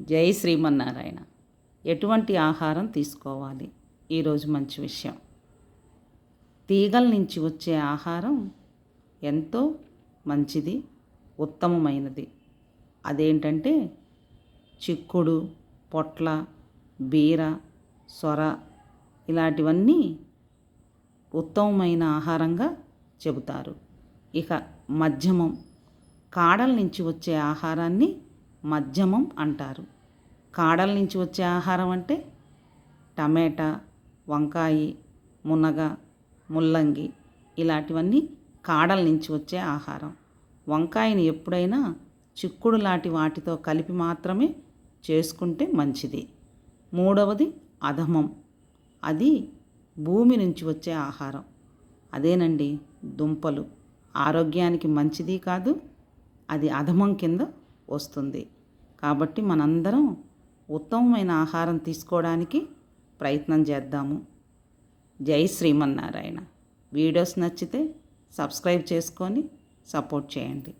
జై శ్రీమన్నారాయణ. ఎటువంటి ఆహారం తీసుకోవాలి? ఈరోజు మంచి విషయం. తీగల నుంచి వచ్చే ఆహారం ఎంతో మంచిది ఉత్తమమైనది. అదేంటంటే చిక్కుడు పొట్ల బీర సొర ఇలాంటివన్నీ ఉత్తమమైన ఆహారంగా చెబుతారు. ఇక మధ్యమం కాడల నుంచి వచ్చే ఆహారాన్ని మధ్యమం అంటారు. కాడల నుంచి వచ్చే ఆహారం అంటే టమాటా వంకాయ మునగ ముల్లంగి ఇలాంటివన్నీ కాడల నుంచి వచ్చే ఆహారం. వంకాయని ఎప్పుడైనా చిక్కుడు లాంటి వాటితో కలిపి మాత్రమే చేసుకుంటే మంచిది. మూడవది అధమం. అది భూమి నుంచి వచ్చే ఆహారం. అదేనండి దుంపలు. ఆరోగ్యానికి మంచిది కాదు అది అధమం కింద వస్తుంది. కాబట్టి మనందరం ఉత్తమమైన ఆహారం తీసుకోవడానికి ప్రయత్నం చేద్దాము. జై శ్రీమన్నారాయణ. వీడియోస్ నచ్చితే సబ్స్క్రైబ్ చేసుకొని సపోర్ట్ చేయండి.